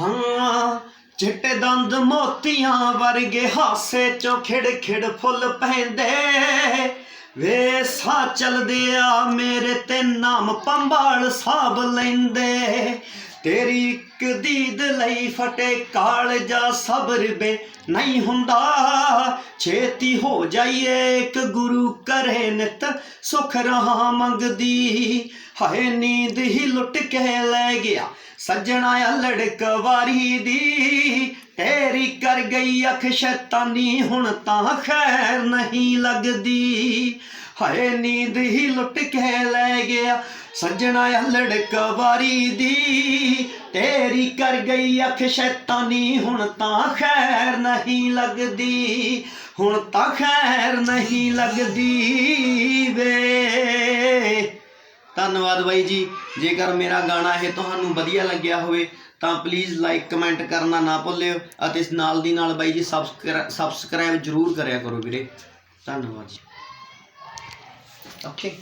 ਹਾਂ, ਚਿੱਟੇ ਦੰਦ ਮੋਤੀਆਂ ਵਰਗੇ ਹਾਸੇ ਚੋਂ ਖਿੜ ਖਿੜ ਫੁੱਲ ਪੈਂਦੇ। ਵੇ ਸਾ ਚਲਦੇ ਆ ਮੇਰੇ ਤੇ ਨਾਮ ਪੰਬਾਲ ਸਾਬ ਲੈਂਦੇ। ਤੇਰੀ ਇੱਕ ਦੀਦ ਲਈ ਫਟੇ ਕਾਲ ਜਾ ਸਬਰ ਬੇ ਨਹੀਂ ਹੁੰਦਾ। ਛੇਤੀ ਹੋ ਜਾਈਏ, ਇੱਕ ਗੁਰੂ ਕਰੇ ਨਿਤ ਸੁਖ ਰਹਾ ਮੰਗਦੀ। ਹਾਏ, ਨੀਂਦ ਹੀ ਲੁੱਟ ਕੇ ਲੈ ਗਿਆ। ਸੱਜਣਾ ਆ ਲੜਕ ਵਾਰੀ ਦੀ, ਤੇਰੀ ਕਰ ਗਈ ਅੱਖ ਸ਼ੈਤਾਨੀ, ਹੁਣ ਤਾਂ ਖੈਰ ਨਹੀਂ ਲੱਗਦੀ। ਹਾਏ, ਨੀਂਦ ਹੀ ਲੁੱਟ ਕੇ ਲੈ ਗਿਆ ਸੱਜਣਾ ਆ ਲੜਕ ਵਾਰੀ ਦੀ, ਤੇਰੀ ਕਰ ਗਈ ਅੱਖ ਸ਼ੈਤਾਨੀ, ਹੁਣ ਤਾਂ ਖੈਰ ਨਹੀਂ ਲੱਗਦੀ। ਹੁਣ ਤਾਂ ਖੈਰ ਨਹੀਂ ਲੱਗਦੀ। ਧੰਨਵਾਦ ਬਾਈ ਜੀ। ਜੇਕਰ ਮੇਰਾ ਗਾਣਾ ਇਹ ਤੁਹਾਨੂੰ ਵਧੀਆ ਲੱਗਿਆ ਹੋਵੇ, ਤਾਂ ਪਲੀਜ਼ ਲਾਈਕ ਕਮੈਂਟ ਕਰਨਾ ਨਾ ਭੁੱਲਿਓ ਅਤੇ ਇਸ ਨਾਲ ਦੀ ਨਾਲ ਬਾਈ ਜੀ ਸਬਸਕ੍ਰਾਈਬ ਜਰੂਰ ਕਰਿਆ ਕਰੋ ਵੀਰੇ। ਧੰਨਵਾਦ ਜੀ। ਓਕੇ